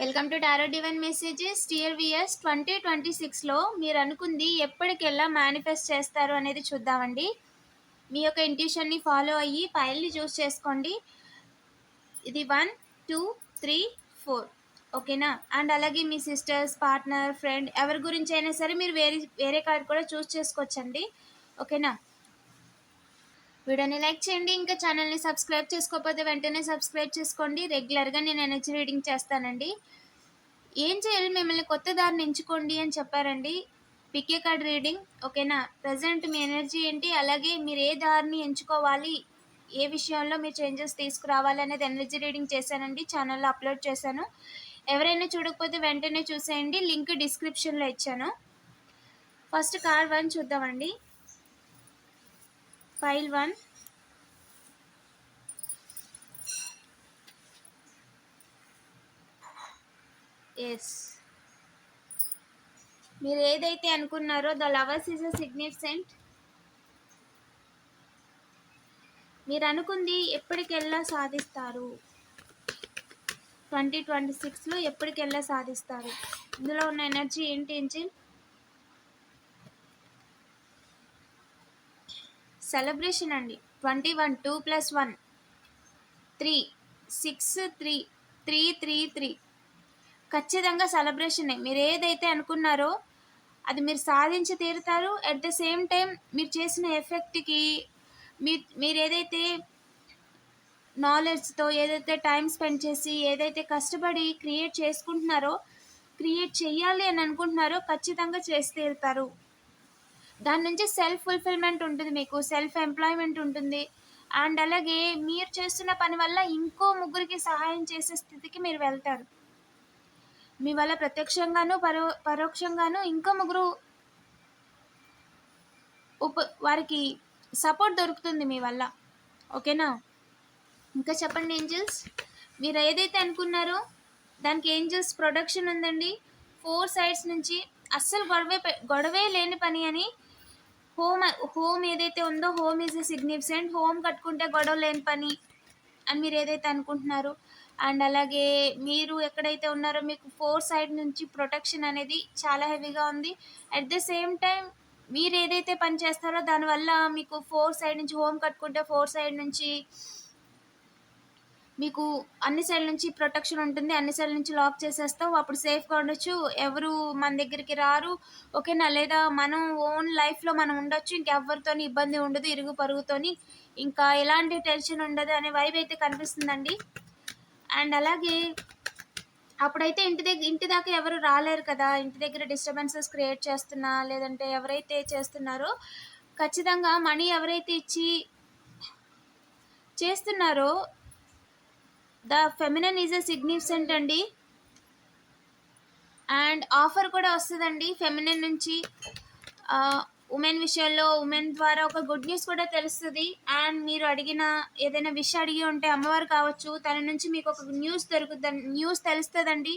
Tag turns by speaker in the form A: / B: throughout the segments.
A: Welcome to tarot divine messages dear viewers twenty twenty సిక్స్లో మీరు అనుకుంది ఎప్పటికెల్లా మేనిఫెస్ట్ చేస్తారు అనేది చూద్దామండి. మీ యొక్క ఇంట్యూషన్ని ఫాలో అయ్యి ఫైల్ని చూస్ చేసుకోండి. ఇది వన్ టూ త్రీ ఫోర్ ఓకేనా అండ్ అలాగే మీ సిస్టర్స్ పార్ట్నర్ ఫ్రెండ్ ఎవరి గురించి అయినా సరే మీరు వేరే వేరే కార్డ్ కూడా చూస్ చేసుకోవచ్చండి. ఓకేనా వీడియోని లైక్ చేయండి ఇంకా ఛానల్ని సబ్స్క్రైబ్ చేసుకోకపోతే వెంటనే సబ్స్క్రైబ్ చేసుకోండి. రెగ్యులర్గా నేను ఎనర్జీ రీడింగ్ చేస్తానండి. ఏం చేయాలి? మిమ్మల్ని కొత్త దారిని ఎంచుకోండి అని చెప్పారండి. పికే కార్డ్ రీడింగ్ ఓకేనా? ప్రజెంట్ మీ ఎనర్జీ ఏంటి? అలాగే మీరు ఏ దారిని ఎంచుకోవాలి? ఏ విషయంలో మీరు చేంజెస్ తీసుకురావాలి అనేది ఎనర్జీ రీడింగ్ చేశానండి. ఛానల్లో అప్లోడ్ చేశాను. ఎవరైనా చూడకపోతే వెంటనే చూసేయండి. లింక్ డిస్క్రిప్షన్లో ఇచ్చాను. ఫస్ట్ కార్డ్ వన్ చూద్దామండి. Pile one. ఎస్ మీరు ఏదైతే అనుకున్నారో the lovers is a significant మీరు అనుకుంది ఎప్పటికెల్లా సాధిస్తారు? ట్వంటీ ట్వంటీ సిక్స్లో ఎప్పటికెల్లా సాధిస్తారు? ఇందులో ఉన్న ఎనర్జీ ఏంటి ఏంజిల్ సెలబ్రేషన్ అండి. Twenty one two plus one. Three six three three three three. ఖచ్చితంగా సెలబ్రేషనే. మీరు ఏదైతే అనుకున్నారో అది మీరు సాధించి తీరుతారు. అట్ ద సేమ్ టైం మీరు చేసిన ఎఫెక్ట్కి మీ మీరు ఏదైతే నాలెడ్జ్తో ఏదైతే టైం స్పెండ్ చేసి ఏదైతే కష్టపడి క్రియేట్ చేసుకుంటున్నారో క్రియేట్ చేయాలి అని అనుకుంటున్నారో ఖచ్చితంగా చేసి తీరుతారు. దాని నుంచి సెల్ఫ్ ఫుల్ఫిల్మెంట్ ఉంటుంది మీకు సెల్ఫ్ ఎంప్లాయ్మెంట్ ఉంటుంది. అండ్ అలాగే మీరు చేస్తున్న పని వల్ల ఇంకో ముగ్గురికి సహాయం చేసే స్థితికి మీరు వెళ్తారు. మీ వల్ల ప్రత్యక్షంగాను పరో పరోక్షంగాను ఇంకో ముగ్గురు ఉప వారికి సపోర్ట్ దొరుకుతుంది మీ వల్ల. ఓకేనా ఇంకా చెప్పండి ఏంజల్స్? మీరు ఏదైతే అనుకున్నారో దానికి ఏంజల్స్ ప్రొడక్షన్ ఉందండి. ఫోర్ సైడ్స్ నుంచి అస్సలు గొడవే గొడవే లేని పని అని హోమ్ హోమ్ ఏదైతే ఉందో హోమ్ ఈజ్ సిగ్నిఫికెంట్ హోమ్ కట్టుకుంటే గొడవ లేని పని అని మీరు ఏదైతే అనుకుంటున్నారో. అండ్ అలాగే మీరు ఎక్కడైతే ఉన్నారో మీకు ఫోర్ సైడ్ నుంచి ప్రొటెక్షన్ అనేది చాలా హెవీగా ఉంది. అట్ ద సేమ్ టైం మీరు ఏదైతే పని చేస్తారో దానివల్ల మీకు ఫోర్ సైడ్ నుంచి హోమ్ కట్టుకుంటే ఫోర్ సైడ్ నుంచి మీకు అన్ని సైడ్ నుంచి ప్రొటెక్షన్ ఉంటుంది అన్ని సైడ్ నుంచి లాక్ చేసేస్తావు అప్పుడు సేఫ్గా ఉండొచ్చు. ఎవరు మన దగ్గరికి రారు ఓకేనా? లేదా మనం ఓన్ లైఫ్లో మనం ఉండొచ్చు ఇంకెవరితోని ఇబ్బంది ఉండదు ఇరుగు పరుగుతోని. ఇంకా ఎలాంటి టెన్షన్ ఉండదు అనే వైబ్ అయితే కనిపిస్తుందండి. అండ్ అలాగే అప్పుడైతే ఇంటి దగ్గర ఇంటి దాకా ఎవరు రాలేరు కదా. ఇంటి దగ్గర డిస్టర్బెన్సెస్ క్రియేట్ చేస్తున్నా లేదంటే ఎవరైతే చేస్తున్నారో ఖచ్చితంగా మనీ ఎవరైతే ఇచ్చి చేస్తున్నారో the feminine is a significant అండి. అండ్ ఆఫర్ కూడా వస్తుందండి ఫెమినన్ నుంచి. ఉమెన్ విషయంలో ఉమెన్ ద్వారా ఒక గుడ్ న్యూస్ కూడా తెలుస్తుంది. అండ్ మీరు అడిగిన ఏదైనా విష్ అడిగి ఉంటే అమ్మవారు కావచ్చు తన నుంచి మీకు ఒక న్యూస్ దొరుకుతుంది న్యూస్ తెలుస్తుందండి.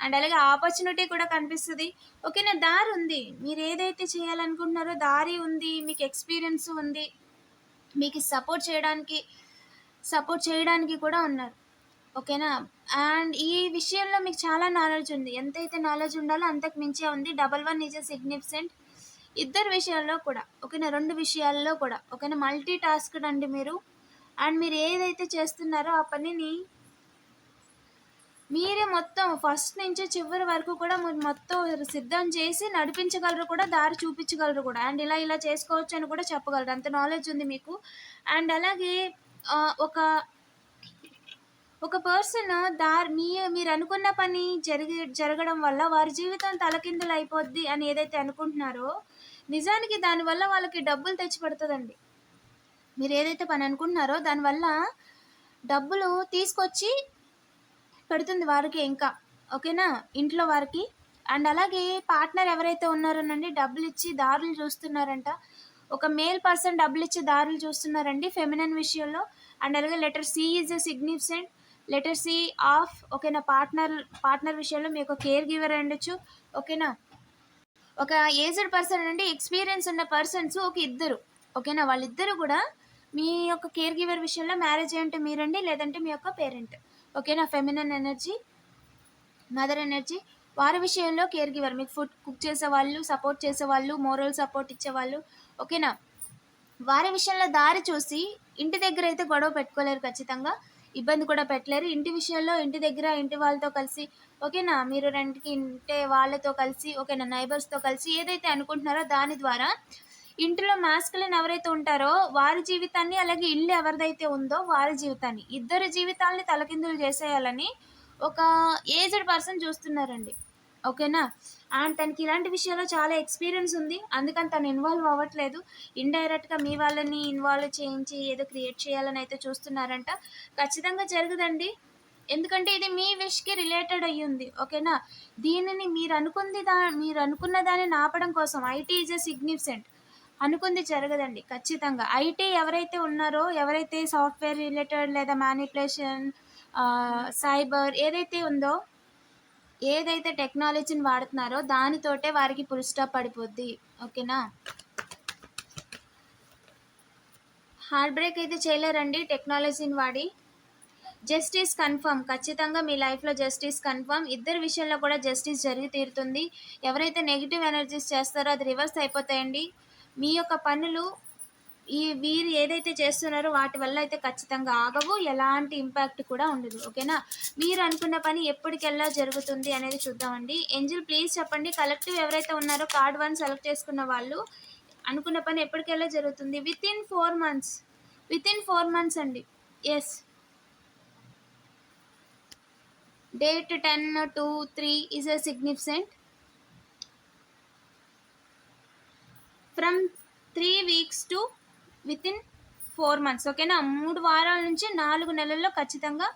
A: అండ్ అలాగే ఆపర్చునిటీ కూడా కనిపిస్తుంది. ఓకేనా దారి ఉంది. మీరు ఏదైతే చేయాలనుకుంటున్నారో దారి ఉంది మీకు ఎక్స్పీరియన్స్ ఉంది మీకు సపోర్ట్ చేయడానికి సపోర్ట్ చేయడానికి కూడా ఉన్నారు. ఓకేనా? అండ్ ఈ విషయంలో మీకు చాలా నాలెడ్జ్ ఉంది. ఎంతైతే నాలెడ్జ్ ఉండాలో అంతకు మించే ఉంది. డబల్ వన్ ఈజ్ సిగ్నిఫికెంట్ ఇద్దరు విషయాల్లో కూడా ఓకేనా? రెండు విషయాల్లో కూడా ఓకేనా? మల్టీ టాస్క్డ్ అండి మీరు. అండ్ మీరు ఏదైతే చేస్తున్నారో ఆ పనిని మీరే మొత్తం ఫస్ట్ నుంచి చివరి వరకు కూడా మీరు మొత్తం సిద్ధం చేసి నడిపించగలరు కూడా దారి చూపించగలరు కూడా. అండ్ ఇలా ఇలా చేసుకోవచ్చు అని కూడా చెప్పగలరు. అంత నాలెడ్జ్ ఉంది మీకు. అండ్ అలాగే ఒక ఒక పర్సన్ దారి మీ మీరు అనుకున్న పని జరిగి జరగడం వల్ల వారి జీవితం తలకిందులు అయిపోద్ది అని ఏదైతే అనుకుంటున్నారో నిజానికి దానివల్ల వాళ్ళకి డబ్బులు తెచ్చిపెడుతుందండి. మీరు ఏదైతే పని అనుకుంటున్నారో దానివల్ల డబ్బులు తీసుకొచ్చి పెడుతుంది వారికి ఇంకా. ఓకేనా? ఇంట్లో వారికి. అండ్ అలాగే పార్ట్నర్ ఎవరైతే ఉన్నారోనండి డబ్బులు ఇచ్చి దారులు చూస్తున్నారంట. ఒక మేల్ పర్సన్ డబ్బులు ఇచ్చి దారులు చూస్తున్నారండి ఫెమినన్ విషయంలో. అండ్ అలాగే letter C is a significant. Letter C of ఓకేనా పార్ట్నర్ పార్ట్నర్ విషయంలో మీ యొక్క కేర్ గివర్ ఉండొచ్చు ఓకేనా? ఒక ఏజ్డ్ పర్సన్ అంటే ఎక్స్పీరియన్స్ ఉన్న పర్సన్స్ ఒక ఇద్దరు ఓకేనా? వాళ్ళిద్దరు కూడా మీ యొక్క కేర్ గివర్ విషయంలో మ్యారేజ్ అంటే మీరండి లేదంటే మీ యొక్క పేరెంట్ ఓకేనా? ఫెమినన్ ఎనర్జీ మదర్ ఎనర్జీ వారి విషయంలో కేర్ గివర్ మీకు ఫుడ్ కుక్ చేసే వాళ్ళు సపోర్ట్ చేసే వాళ్ళు మోరల్ సపోర్ట్ ఇచ్చేవాళ్ళు ఓకేనా? వారి విషయంలో దారి చూసి ఇంటి దగ్గర అయితే గొడవ పెట్టుకోలేరు ఖచ్చితంగా ఇబ్బంది కూడా పెట్టలేరు. ఇంటి విషయంలో ఇంటి దగ్గర ఇంటి వాళ్ళతో కలిసి ఓకేనా? మీరు రెంట్కి ఇంటే వాళ్ళతో కలిసి ఓకేనా? నైబర్స్తో కలిసి ఏదైతే అనుకుంటున్నారో దాని ద్వారా ఇంటిలో మాస్కులను ఎవరైతే ఉంటారో వారి జీవితాన్ని అలాగే ఇల్లు ఎవరిదైతే ఉందో వారి జీవితాన్ని ఇద్దరు జీవితాలని తలకిందులు చేసేయాలని ఒక ఏజ్డ్ పర్సన్ చూస్తున్నారండి. ఓకేనా? అండ్ తనకి ఇలాంటి విషయాల్లో చాలా ఎక్స్పీరియన్స్ ఉంది. అందుకని తను ఇన్వాల్వ్ అవ్వట్లేదు. ఇండైరెక్ట్గా మీ వాళ్ళని ఇన్వాల్వ్ చేయించి ఏదో క్రియేట్ చేయాలని అయితే చూస్తున్నారంట. ఖచ్చితంగా జరగదండి. ఎందుకంటే ఇది మీ విష్కి రిలేటెడ్ అయ్యి ఉంది ఓకేనా? దీనిని మీరు అనుకుంది దా మీరు అనుకున్న దాన్ని ఆపడం కోసం ఐటీ ఈజ్ ఎ సిగ్నిఫిసెంట్ అనుకుంది జరగదండి. ఖచ్చితంగా. ఐటీ ఎవరైతే ఉన్నారో ఎవరైతే సాఫ్ట్వేర్ రిలేటెడ్ లేదా మ్యానిపులేషన్ సైబర్ ఏదైతే ఉందో ఏదైతే టెక్నాలజీని వాడుతున్నారో దానితోటే వారికి ఫుల్ స్టాప్ పడిపోద్ది. ఓకేనా హార్ట్ బ్రేక్ అయితే చేయలేరండి టెక్నాలజీని వాడి. జస్టిస్ కన్ఫర్మ్ ఖచ్చితంగా మీ లైఫ్లో జస్టిస్ కన్ఫర్మ్ ఇద్దరి విషయంలో కూడా జస్టిస్ జరిగి తీరుతుంది. ఎవరైతే నెగిటివ్ ఎనర్జీస్ చేస్తారో అది రివర్స్ అయిపోతాయండి. మీ యొక్క పనులు ఈ వీరు ఏదైతే చేస్తున్నారో వాటి వల్ల అయితే ఖచ్చితంగా ఆగవు. ఎలాంటి ఇంపాక్ట్ కూడా ఉండదు. ఓకేనా మీరు అనుకున్న పని ఎప్పటికెల్లా జరుగుతుంది అనేది చూద్దామండి. ఎంజిల్ ప్లీజ్ చెప్పండి. కలెక్టివ్ ఎవరైతే ఉన్నారో కార్డ్ వన్ సెలెక్ట్ చేసుకున్న వాళ్ళు అనుకున్న పని ఎప్పటికెల్లా జరుగుతుంది? Within four months within four months అండి. Yes date ten two three is a significant from three weeks to within four months ఓకేనా మూడు వారాల నుంచి నాలుగు నెలల్లో ఖచ్చితంగా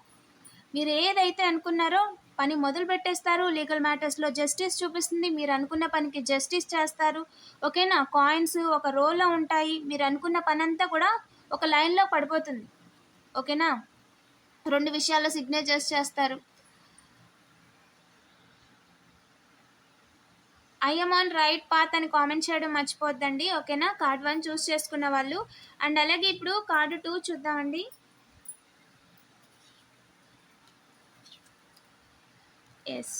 A: మీరు ఏదైతే అనుకున్నారో పని మొదలు పెట్టేస్తారు. లీగల్ మ్యాటర్స్లో జస్టిస్ చూపిస్తుంది. మీరు అనుకున్న పనికి జస్టిస్ చేస్తారు. ఓకేనా కాయిన్స్ ఒక రోల్లో ఉంటాయి. మీరు అనుకున్న పని అంతా కూడా ఒక లైన్లో పడిపోతుంది. ఓకేనా రెండు విషయాల్లో సిగ్నేచర్స్ చేస్తారు. ఐఎమ్ ఆన్ రైట్ పాత్ అని కామెంట్ చేయడం మర్చిపోద్దండి ఓకేనా కార్డ్ వన్ చూస్ చేసుకున్న వాళ్ళు. అండ్ అలాగే ఇప్పుడు కార్డు టూ చూద్దామండి. ఎస్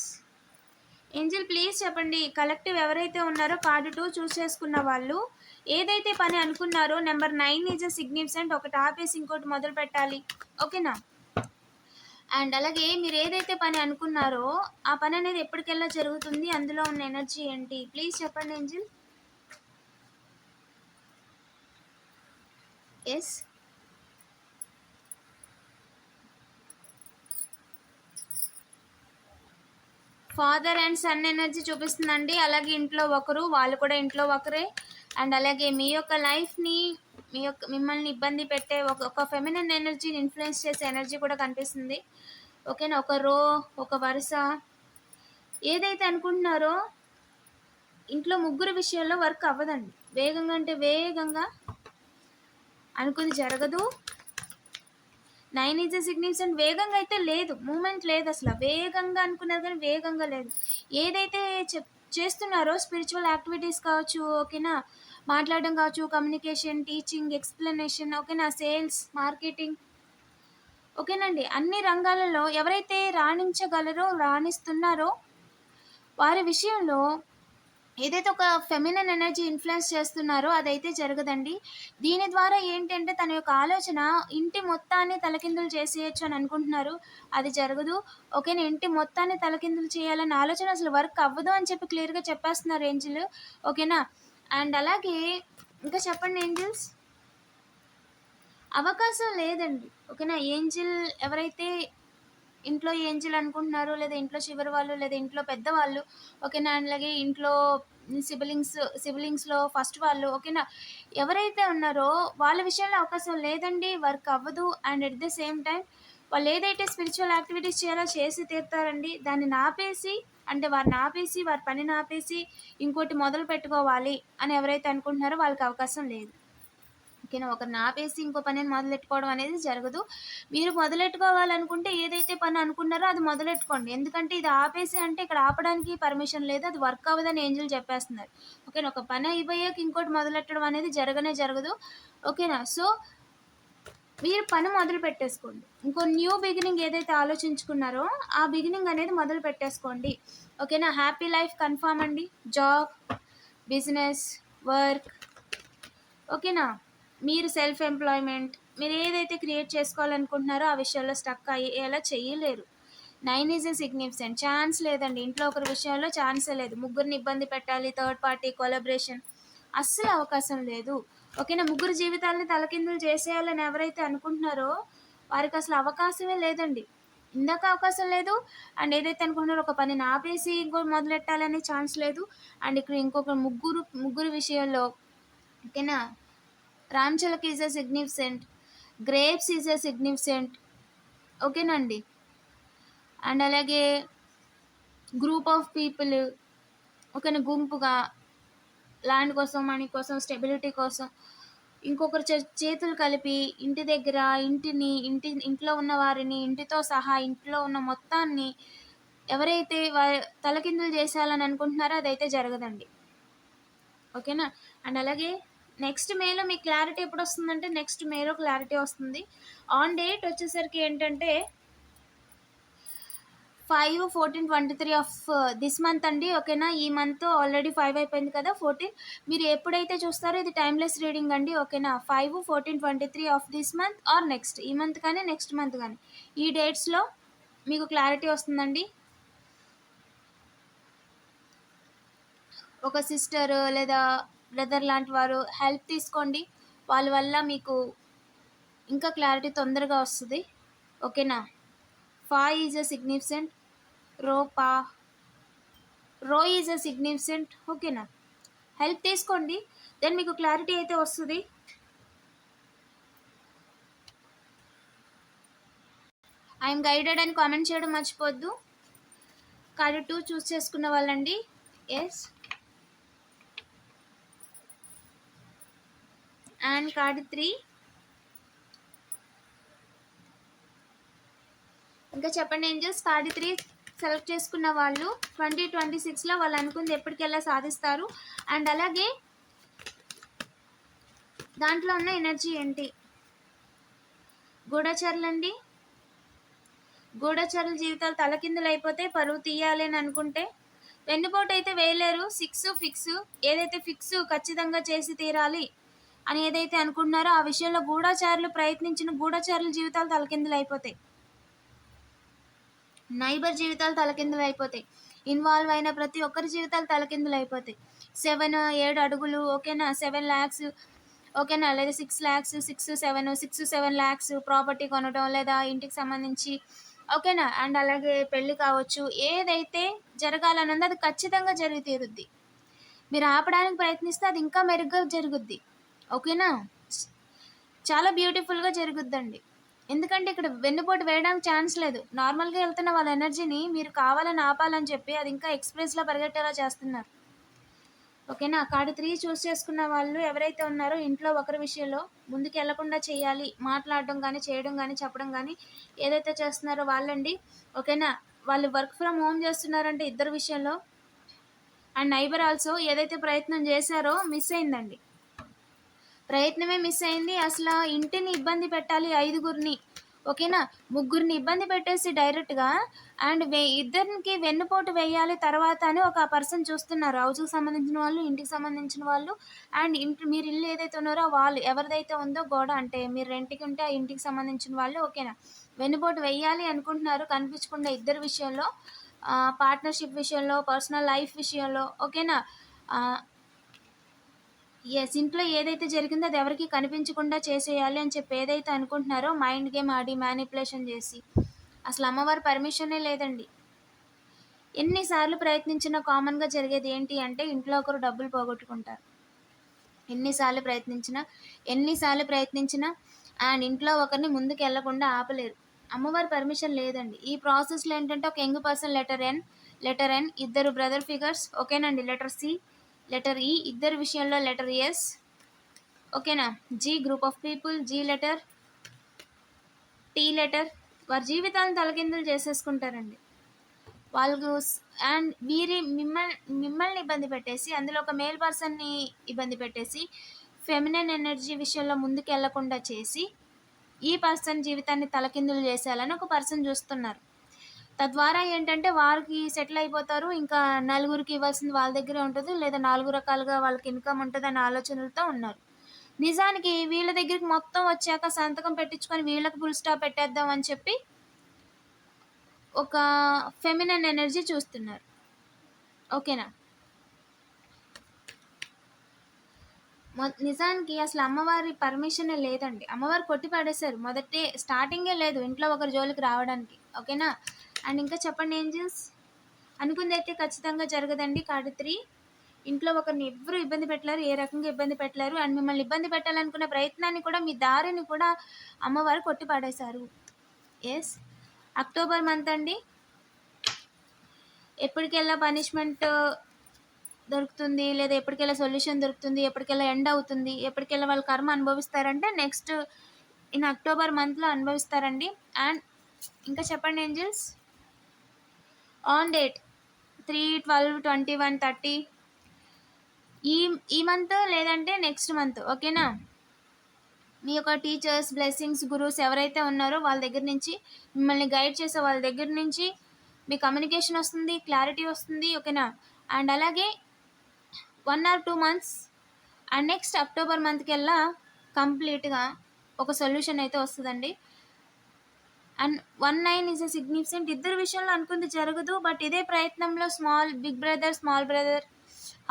A: ఏంజిల్ ప్లీజ్ చెప్పండి కలెక్టివ్ ఎవరైతే ఉన్నారో కార్డు టూ చూస్ చేసుకున్న వాళ్ళు ఏదైతే పని అనుకున్నారో number nine is a significant ఒకటి ఆపేసి ఇంకోటి మొదలు పెట్టాలి ఓకేనా అండ్ అలాగే మీరు ఏదైతే పని అనుకున్నారో ఆ పని అనేది ఎప్పటికెల్లా జరుగుతుంది. అందులో ఉన్న ఎనర్జీ ఏంటి? ప్లీజ్ చెప్పండి angel. Yes father and son energy చూపిస్తుందండి. అలాగే ఇంట్లో ఒకరు వాళ్ళు కూడా ఇంట్లో ఒకరే. అండ్ అలాగే మీ యొక్క లైఫ్ని మీ యొక్క మిమ్మల్ని ఇబ్బంది పెట్టే ఒక ఒక ఫెమినన్ ఎనర్జీని ఇన్ఫ్లుయెన్స్ చేసే ఎనర్జీ కూడా కనిపిస్తుంది. ఓకేనా ఒక రో ఒక వరుస. ఏదైతే అనుకుంటున్నారో ఇంట్లో ముగ్గురు విషయంలో వర్క్ అవ్వదండి. వేగంగా అంటే వేగంగా అనుకుంది జరగదు. నైన్ ఈజ్ సిగ్నిఫికెంట్ వేగంగా అయితే లేదు. మూమెంట్ లేదు అసలు. వేగంగా అనుకున్నారు కానీ వేగంగా లేదు. ఏదైతే చెప్ చేస్తున్నారో స్పిరిచువల్ యాక్టివిటీస్ కావచ్చు ఓకేనా మాట్లాడడం కావచ్చు కమ్యూనికేషన్ టీచింగ్ ఎక్స్ప్లెనేషన్ ఓకేనా? సేల్స్ మార్కెటింగ్ ఓకేనండి. అన్ని రంగాలలో ఎవరైతే రాణించగలరో రాణిస్తున్నారో వారి విషయంలో ఏదైతే ఒక ఫెమినన్ ఎనర్జీ ఇన్ఫ్లుయెన్స్ చేస్తున్నారో అదైతే జరగదండి. దీని ద్వారా ఏంటంటే తన యొక్క ఆలోచన ఇంటి మొత్తాన్ని తలకిందులు చేసేయచ్చు అని అనుకుంటున్నారు. అది జరగదు. ఓకేనా? ఇంటి మొత్తాన్ని తలకిందులు చేయాలని ఆలోచన అసలు వర్క్ అవ్వదు అని చెప్పి క్లియర్గా చెప్పేస్తున్నారు ఏంజిల్. ఓకేనా? అండ్ అలాగే ఇంకా చెప్పండి ఏంజిల్స్? అవకాశం లేదండి. ఓకేనా? ఏంజిల్ ఎవరైతే ఇంట్లో ఏంజిల్ అనుకుంటున్నారో లేదా ఇంట్లో చివరి వాళ్ళు లేదా ఇంట్లో పెద్దవాళ్ళు ఓకేనా? అండ్ అలాగే ఇంట్లో సిబిలింగ్స్ సిబిలింగ్స్లో ఫస్ట్ వాళ్ళు ఓకేనా? ఎవరైతే ఉన్నారో వాళ్ళ విషయంలో అవకాశం లేదండి వర్క్ అవ్వదు. And at the same time వాళ్ళు ఏదైతే స్పిరిచువల్ యాక్టివిటీస్ చేయాలో చేసి తీరుతారండి దాన్ని నాపేసి అంటే వారిని ఆపేసి వారి పనిని ఆపేసి ఇంకోటి మొదలు పెట్టుకోవాలి అని ఎవరైతే అనుకుంటున్నారో వాళ్ళకి అవకాశం లేదు. ఓకేనా? ఒకరిని ఆపేసి ఇంకో పనిని మొదలెట్టుకోవడం అనేది జరగదు. మీరు మొదలెట్టుకోవాలనుకుంటే ఏదైతే పని అనుకున్నారో అది మొదలెట్టుకోండి ఎందుకంటే ఇది ఆపేసి అంటే ఇక్కడ ఆపడానికి పర్మిషన్ లేదు. అది వర్క్ అవ్వదని ఏంజలు చెప్పేస్తున్నారు. ఓకేనా? ఒక పని అయిపోయాక ఇంకోటి మొదలెట్టడం అనేది జరగనే జరగదు. ఓకేనా? సో మీరు పని మొదలు పెట్టేసుకోండి. ఇంకో న్యూ బిగినింగ్ ఏదైతే ఆలోచించుకున్నారో ఆ బిగినింగ్ అనేది మొదలు పెట్టేసుకోండి. ఓకేనా? హ్యాపీ లైఫ్ కన్ఫామ్ అండి. Job business work. ఓకేనా? మీరు సెల్ఫ్ ఎంప్లాయ్మెంట్ మీరు ఏదైతే క్రియేట్ చేసుకోవాలనుకుంటున్నారో ఆ విషయంలో స్టక్ అయ్యేలా చేయలేరు. Nine is a significant. Chance లేదండి. ఇంట్లో ఒకరి విషయంలో ఛాన్సే లేదు. ముగ్గురిని ఇబ్బంది పెట్టాలి. Third party collaboration. అస్సలు అవకాశం లేదు. ఓకేనా? ముగ్గురు జీవితాలని తలకిందులు చేసేయాలని ఎవరైతే అనుకుంటున్నారో వారికి అసలు అవకాశమే లేదండి. ఇందాక అవకాశం లేదు అండ్ ఏదైతే అనుకుంటున్నారో ఒక పనిని ఆపేసి ఇంకో మొదలెట్టాలనే ఛాన్స్ లేదు. అండ్ ఇక్కడ ఇంకొక ముగ్గురు ముగ్గురు విషయంలో ఓకేనా? రామ్చలక్ is a significant grapes is a significant ఓకేనండి? అండ్ అలాగే గ్రూప్ ఆఫ్ పీపుల్ ఒక గుంపుగా ల్యాండ్ కోసం మనీ కోసం స్టెబిలిటీ కోసం ఇంకొకరు చే- చేతులు కలిపి ఇంటి దగ్గర ఇంటిని ఇంటి ఇంట్లో ఉన్న వారిని ఇంటితో సహా ఇంట్లో ఉన్న మొత్తాన్ని ఎవరైతే తలకిందులు చేసేయాలని అనుకుంటున్నారో అదైతే జరగదండి. ఓకేనా? అండ్ అలాగే నెక్స్ట్ మేలో మీకు క్లారిటీ ఎప్పుడు వస్తుందంటే నెక్స్ట్ మేలో క్లారిటీ వస్తుంది. ఆన్ డేట్ వచ్చేసరికి ఏంటంటే five fourteen twenty three of this month అండి ఓకేనా? ఈ మంత్ ఆల్రెడీ ఫైవ్ అయిపోయింది కదా ఫోర్టీన్. మీరు ఎప్పుడైతే చూస్తారో ఇది టైమ్లెస్ రీడింగ్ అండి ఓకేనా? Five fourteen twenty three of this month or next ఈ మంత్ కానీ నెక్స్ట్ మంత్ కానీ. ఈ డేట్స్లో మీకు క్లారిటీ వస్తుందండి. ఒక సిస్టర్ లేదా బ్రదర్ లాంటి వారు హెల్ప్ తీసుకోండి. వాళ్ళ వల్ల మీకు ఇంకా క్లారిటీ తొందరగా వస్తుంది ఓకేనా? ఫా ఈజ్ అ సిగ్నిఫికెంట్ రో పా రో ఈజ్ అ సిగ్నిఫికెంట్. ఓకేనా హెల్ప్ తీసుకోండి. దెన్ మీకు క్లారిటీ అయితే వస్తుంది. ఐఎమ్ గైడెడ్ అని కామెంట్ చేయడం మర్చిపోద్దు. కార్డు టూ చూస్ చేసుకున్న వాళ్ళండి. ఎస్. And card three. ఇంకా చెప్పండి ఏం చేసి కార్డు త్రీ. సెలెక్ట్ చేసుకున్న వాళ్ళు ట్వంటీ ట్వంటీ సిక్స్లో వాళ్ళు అనుకుంది ఎప్పటికెల్లా సాధిస్తారు. అండ్ అలాగే దాంట్లో ఉన్న ఎనర్జీ ఏంటి? గూఢచరులండి గూఢచరుల జీవితాలు తలకిందులు అయిపోతే పరువు తీయాలి అని అనుకుంటే వెన్నుపోటు అయితే వేయలేరు సిక్స్ ఫిక్స్ ఏదైతే ఫిక్స్ ఖచ్చితంగా చేసి తీరాలి అని ఏదైతే అనుకుంటున్నారో ఆ విషయంలో గూఢచారులు ప్రయత్నించిన గూఢచారుల జీవితాలు తలకిందులు అయిపోతాయి. నైబర్ జీవితాలు తలకిందులు అయిపోతాయి. ఇన్వాల్వ్ అయిన ప్రతి ఒక్కరి జీవితాలు తలకిందులు అయిపోతాయి. సెవెన్ ఏడు అడుగులు ఓకేనా? సెవెన్ ల్యాక్స్ ఓకేనా? లేదా six lakhs six seven six seven lakhs property కొనడం లేదా ఇంటికి సంబంధించి ఓకేనా? అండ్ అలాగే పెళ్ళి కావచ్చు. ఏదైతే జరగాలని ఉందో అది ఖచ్చితంగా జరిగి తీరుద్ది. మీరు ఆపడానికి ప్రయత్నిస్తే అది ఇంకా మెరుగ్గా జరుగుద్ది. ఓకేనా? చాలా బ్యూటిఫుల్గా జరుగుద్దండి. ఎందుకంటే ఇక్కడ వెన్నుపోటు వేయడానికి ఛాన్స్ లేదు. నార్మల్గా వెళ్తున్న వాళ్ళ ఎనర్జీని మీరు కావాలని ఆపాలని చెప్పి అది ఇంకా ఎక్స్ప్రెస్లో పరిగెట్టేలా చేస్తున్నారు. ఓకేనా కార్డు త్రీ చూస్ చేసుకున్న వాళ్ళు ఎవరైతే ఉన్నారో ఇంట్లో ఒకరి విషయంలో ముందుకు వెళ్ళకుండా చేయాలి. మాట్లాడడం కానీ చేయడం కానీ చెప్పడం కానీ ఏదైతే చేస్తున్నారో వాళ్ళండి. ఓకేనా వాళ్ళు వర్క్ ఫ్రమ్ హోమ్ చేస్తున్నారంటే ఇద్దరు విషయంలో. అండ్ నైబర్ ఆల్సో ఏదైతే ప్రయత్నం చేశారో మిస్ అయిందండి. ప్రయత్నమే మిస్ అయింది. అసలు ఇంటిని ఇబ్బంది పెట్టాలి ఐదుగురిని ఓకేనా? ముగ్గురిని ఇబ్బంది పెట్టేసి డైరెక్ట్గా అండ్ వే ఇద్దరికి వెన్నుపోటు వేయాలి తర్వాత అని ఒక పర్సన్ చూస్తున్నారు. హౌస్కి సంబంధించిన వాళ్ళు ఇంటికి సంబంధించిన వాళ్ళు అండ్ ఇంటి మీరు ఇల్లు ఏదైతే ఉన్నారో వాళ్ళు ఎవరిదైతే ఉందో గోడ అంటే మీరు రెంట్కి ఉంటే ఆ ఇంటికి సంబంధించిన వాళ్ళు ఓకేనా? వెన్నుపోటు వేయాలి అనుకుంటున్నారు. కనిపించకుండా ఇద్దరు విషయంలో పార్ట్నర్షిప్ విషయంలో పర్సనల్ లైఫ్ విషయంలో ఓకేనా? ఎస్ ఇంట్లో ఏదైతే జరిగిందో అది ఎవరికి కనిపించకుండా చేసేయాలి అని చెప్పి ఏదైతే అనుకుంటున్నారో మైండ్ గేమ్ ఆడి మ్యానిపులేషన్ చేసి. అసలు అమ్మవారి పర్మిషనే లేదండి. ఎన్నిసార్లు ప్రయత్నించినా కామన్గా జరిగేది ఏంటి అంటే ఇంట్లో ఒకరు డబ్బులు పోగొట్టుకుంటారు. ఎన్నిసార్లు ప్రయత్నించినా ఎన్నిసార్లు ప్రయత్నించినా అండ్ ఇంట్లో ఒకరిని ముందుకు వెళ్ళకుండా ఆపలేరు. అమ్మవారి పర్మిషన్ లేదండి. ఈ ప్రాసెస్లో ఏంటంటే ఒక young person letter N letter N ఇద్దరు బ్రదర్ ఫిగర్స్ ఓకేనండి? Letter C letter E e, ఇద్దరు విషయంలో లెటర్ ఎస్ ఓకేనా G group of people G letter T letter వారి జీవితాలను తలకిందులు చేసేసుకుంటారండి. వాళ్ళు అండ్ వీరి మిమ్మల్ని మిమ్మల్ని ఇబ్బంది పెట్టేసి అందులో ఒక మేల్ పర్సన్ని ఇబ్బంది పెట్టేసి ఫెమినన్ ఎనర్జీ విషయంలో ముందుకు వెళ్ళకుండా చేసి ఈ పర్సన్ జీవితాన్ని తలకిందులు చేసేయాలని ఒక పర్సన్ చూస్తున్నారు. తద్వారా ఏంటంటే వారికి సెటిల్ అయిపోతారు. ఇంకా నలుగురికి ఇవ్వాల్సింది వాళ్ళ దగ్గరే ఉంటుంది. లేదా నాలుగు రకాలుగా వాళ్ళకి ఇన్కమ్ ఉంటుంది అనే ఆలోచనలతో ఉన్నారు. నిజానికి వీళ్ళ దగ్గరికి మొత్తం వచ్చాక సంతకం పెట్టించుకొని వీళ్ళకి ఫుల్ స్టాప్ పెట్టేద్దాం అని చెప్పి ఒక ఫెమినన్ ఎనర్జీ చూస్తున్నారు. ఓకేనా? మొ- నిజానికి అసలు అమ్మవారి పర్మిషన్ లేదండి. అమ్మవారు కొట్టి పడేశారు. మొదటే స్టార్టింగే లేదు. ఇంట్లో ఒకరి జోలికి రావడానికి. ఓకేనా? అండ్ ఇంకా చెప్పండి ఏంజల్స్ అనుకుంది అయితే ఖచ్చితంగా జరగదండి కార్డు త్రీ. ఇంట్లో ఒకరిని ఎవరు ఇబ్బంది పెట్టలేరు ఏ రకంగా ఇబ్బంది పెట్టలేరు. అండ్ మిమ్మల్ని ఇబ్బంది పెట్టాలనుకున్న ప్రయత్నాన్ని కూడా మీ దారిని కూడా అమ్మవారు కొట్టిపడేశారు ఎస్ అక్టోబర్ మంత్ అండి. ఎప్పటికెల్లా పనిష్మెంట్ దొరుకుతుంది లేదా ఎప్పటికెల్లా సొల్యూషన్ దొరుకుతుంది ఎప్పటికెల్లా ఎండ్ అవుతుంది ఎప్పటికెల్లా వాళ్ళు కర్మ అనుభవిస్తారంటే నెక్స్ట్ ఇన్ అక్టోబర్ మంత్లో అనుభవిస్తారండి. అండ్ ఇంకా చెప్పండి angels on date three twelve twenty one thirty ఈ ఈ మంత్ లేదంటే నెక్స్ట్ మంత్ ఓకేనా మీ యొక్క టీచర్స్ బ్లెస్సింగ్స్ గురువుస్ ఎవరైతే ఉన్నారో వాళ్ళ దగ్గర నుంచి మిమ్మల్ని గైడ్ చేసే వాళ్ళ దగ్గర నుంచి మీ కమ్యూనికేషన్ వస్తుంది క్లారిటీ వస్తుంది ఓకేనా అండ్ అలాగే one or two months and next October మంత్కి వెళ్ళా కంప్లీట్గా ఒక సొల్యూషన్ అయితే వస్తుందండి. And one nine is a significant ఇద్దరు విషయంలో అనుకుంది జరగదు బట్ ఇదే ప్రయత్నంలో small big brother small brother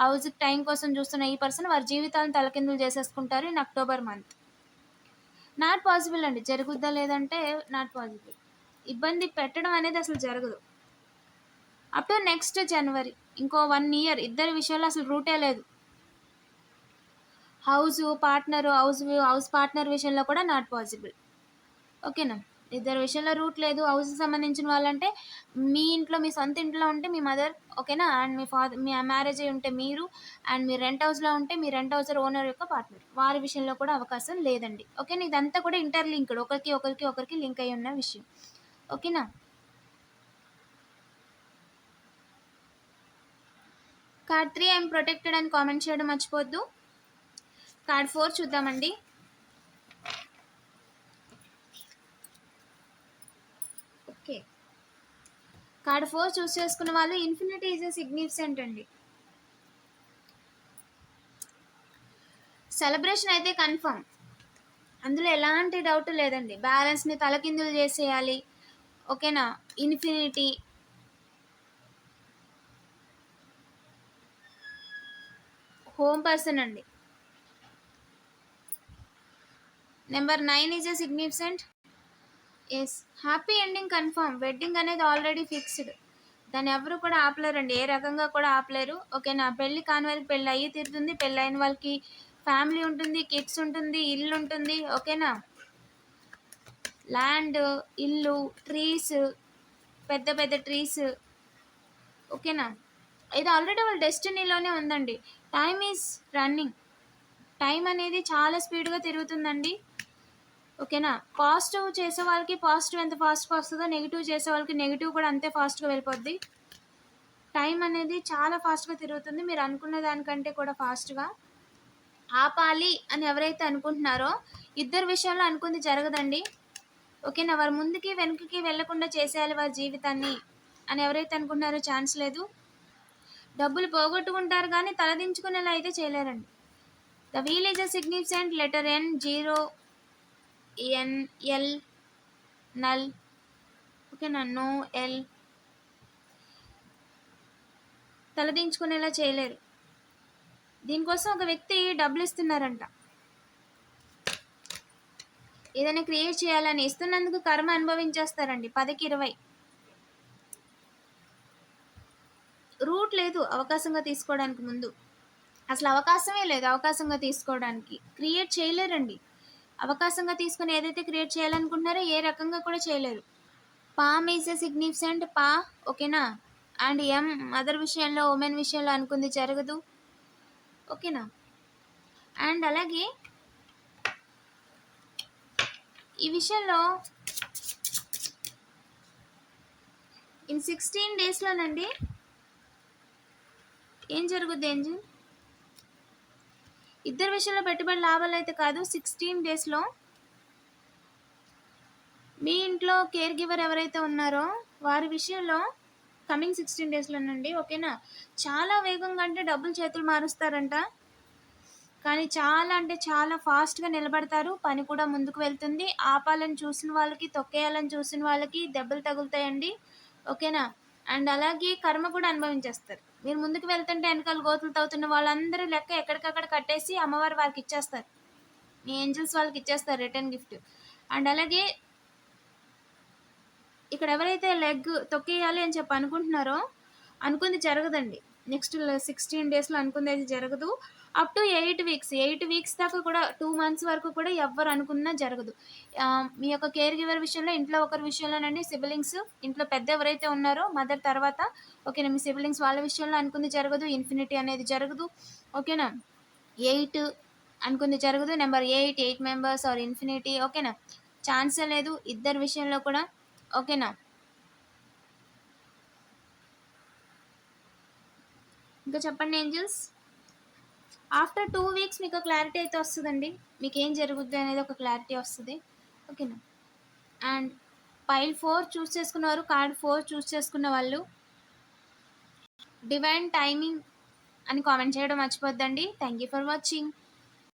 A: house time కోసం చూస్తున్న ఈ పర్సన్ వారి జీవితాలను తలకిందులు చేసేసుకుంటారు in October month not possible అండి. జరుగుద్దా లేదంటే నాట్ పాసిబుల్ ఇబ్బంది పెట్టడం అనేది అసలు జరగదు. అప్ టు నెక్స్ట్ జనవరి ఇంకో వన్ ఇయర్ ఇద్దరి విషయంలో అసలు రూటే లేదు. House partner house house partner విషయంలో కూడా నాట్ పాసిబుల్ ఓకేనా ఇద్దరు విషయంలో రూట్ లేదు. హౌస్ సంబంధించిన వాళ్ళంటే మీ ఇంట్లో మీ సొంత ఇంట్లో ఉంటే మీ మదర్ ఓకేనా? అండ్ మీ ఫాదర్ మీ మ్యారేజ్ అయి ఉంటే మీరు అండ్ మీ రెంట్ హౌస్లో ఉంటే మీ రెంట్ హౌస్ ఓనర్ యొక్క పార్ట్నర్. వారి విషయంలో కూడా అవకాశం లేదండి. ఓకేనా? ఇదంతా కూడా ఇంటర్లింక్డ్. ఒకరికి ఒకరికి ఒకరికి లింక్ అయి ఉన్న విషయం. ఓకేనా? కార్డ్ త్రీ ఐఎమ్ ప్రొటెక్టెడ్ అని కామెంట్ చేయడం మర్చిపోద్దు కార్డ్ ఫోర్ చూద్దామండి ఓకే కార్డ్ ఫోర్ చూస్ చేసుకున్న వాళ్ళు ఇన్ఫినిటీ ఈజ్ సిగ్నిఫికెంట్ అండి. సెలబ్రేషన్ అయితే కన్ఫర్మ్ అందులో ఎలాంటి డౌట్ లేదండి. బ్యాలెన్స్ని తలకిందులు చేసేయాలి. ఓకేనా ఇన్ఫినిటీ హోమ్ పర్సన్ అండి. Number nine is a significant yes happy ending confirm wedding అనేది ఆల్రెడీ ఫిక్స్డ్ దాన్ని ఎవరు కూడా ఆపలేరండి. ఏ రకంగా కూడా ఆపలేరు. ఓకేనా పెళ్ళి కాని వాళ్ళకి పెళ్ళి అయ్యి తీరుతుంది. పెళ్ళి అయిన వాళ్ళకి ఫ్యామిలీ ఉంటుంది కిడ్స్ ఉంటుంది ఇల్లు ఉంటుంది. ఓకేనా ల్యాండ్ ఇల్లు ట్రీస్ పెద్ద పెద్ద ట్రీస్ ఓకేనా ఇది ఆల్రెడీ వాళ్ళ డెస్టినీలోనే ఉందండి. టైం ఈజ్ రన్నింగ్ టైం అనేది చాలా స్పీడ్గా తిరుగుతుందండి. ఓకేనా? పాజిటివ్ చేసే వాళ్ళకి పాజిటివ్ ఎంత ఫాస్ట్గా వస్తుందో నెగిటివ్ చేసే వాళ్ళకి నెగిటివ్ కూడా అంతే ఫాస్ట్గా వెళ్ళిపోద్ది. టైం అనేది చాలా ఫాస్ట్గా తిరుగుతుంది. మీరు అనుకున్న దానికంటే కూడా ఫాస్ట్గా ఆపాలి అని ఎవరైతే అనుకుంటున్నారో ఇద్దరు విషయాల్లో అనుకుంది జరగదండి. ఓకేనా? వారి ముందుకి వెనుకకి వెళ్ళకుండా చేసేయాలి వారి జీవితాన్ని అని ఎవరైతే అనుకుంటున్నారో ఛాన్స్ లేదు. డబ్బులు పోగొట్టుకుంటారు కానీ తలదించుకునేలా అయితే చేయలేరండి. The village significant letter N zero N L null ఓకేనా నో ఎల్ తలదించుకునేలా చేయలేరు. దీనికోసం ఒక వ్యక్తి డబ్బులు ఇస్తున్నారంట. ఏదైనా క్రియేట్ చేయాలని ఇస్తున్నందుకు కర్మ అనుభవించేస్తారండి. పదికి ఇరవై. రూట్ లేదు అవకాశంగా తీసుకోవడానికి ముందు. అసలు అవకాశమే లేదు అవకాశంగా తీసుకోవడానికి. క్రియేట్ చేయలేరండి. అవకాశంగా తీసుకొని ఏదైతే క్రియేట్ చేయాలనుకుంటున్నారో ఏ రకంగా కూడా చేయలేరు. పామ్ ఈజ్ ఎ సిగ్నిఫికెంట్ పా ఓకేనా? అండ్ ఎం మదర్ విషయంలో ఉమెన్ విషయంలో అనుకుంది జరగదు. ఓకేనా? అండ్ అలాగే ఈ విషయంలో ఇన్ సిక్స్టీన్ డేస్లోనండి ఏం జరుగుద్ది ఏంజిల్ ఇద్దరు విషయంలో పెట్టుబడి లాభాలు అయితే కాదు సిక్స్టీన్ డేస్లో మీ ఇంట్లో కేర్ గివర్ ఎవరైతే ఉన్నారో వారి విషయంలో కమింగ్ సిక్స్టీన్ డేస్లోనండి ఓకేనా? చాలా వేగంగా అంటే డబ్బులు చేతులు మారుస్తారంట. కానీ చాలా అంటే చాలా ఫాస్ట్గా నిలబడతారు. పని కూడా ముందుకు వెళ్తుంది. ఆపాలని చూసిన వాళ్ళకి తొక్కేయాలని చూసిన వాళ్ళకి దెబ్బలు తగులుతాయండి. ఓకేనా? అండ్ అలాగే కర్మ కూడా అనుభవించేస్తారు. మీరు ముందుకు వెళ్తుంటే వెనకాల గోతులు తవ్వుతున్న వాళ్ళందరూ లెక్క ఎక్కడికక్కడ కట్టేసి అమ్మవారు వాళ్ళకి ఇచ్చేస్తారు. మీ ఏంజల్స్ వాళ్ళకి ఇచ్చేస్తారు రిటర్న్ గిఫ్ట్. అండ్ అలాగే ఇక్కడ ఎవరైతే లెగ్ తొక్కేయాలి అని చెప్పి అనుకుంటున్నారో అనుకుంది జరగదండి. నెక్స్ట్ సిక్స్టీన్ డేస్లో అనుకుంది అయితే జరగదు. Up to eight weeks. Eight weeks దాకా కూడా టూ మంత్స్ వరకు కూడా ఎవ్వరు అనుకున్నా జరగదు. మీ యొక్క కేర్ గివర్ విషయంలో ఇంట్లో ఒకరి విషయంలోనండి సిబిలింగ్స్ ఇంట్లో పెద్ద ఎవరైతే ఉన్నారో మదర్ తర్వాత ఓకేనా మీ సిబిలింగ్స్ వాళ్ళ విషయంలో అనుకుంది జరగదు ఇన్ఫినిటీ అనేది జరగదు ఓకేనా? ఎయిట్ అనుకుంది జరగదు number eight eight members are infinity ఓకేనా? ఛాన్సే లేదు ఇద్దరి విషయంలో కూడా ఓకేనా? ఇంకా చెప్పండి ఏంజల్స్? ఆఫ్టర్ టూ వీక్స్ మీకు క్లారిటీ అయితే వస్తుందండి. మీకు ఏం జరుగుద్ది అనేది ఒక క్లారిటీ వస్తుంది. ఓకేనా? అండ్ పైల్ ఫోర్ చూస్ చేసుకున్నవారు కార్డ్ ఫోర్ చూస్ చేసుకున్న వాళ్ళు డివైన్ టైమింగ్ అని కామెంట్ చేయడం మర్చిపోద్దండి. Thank you for watching.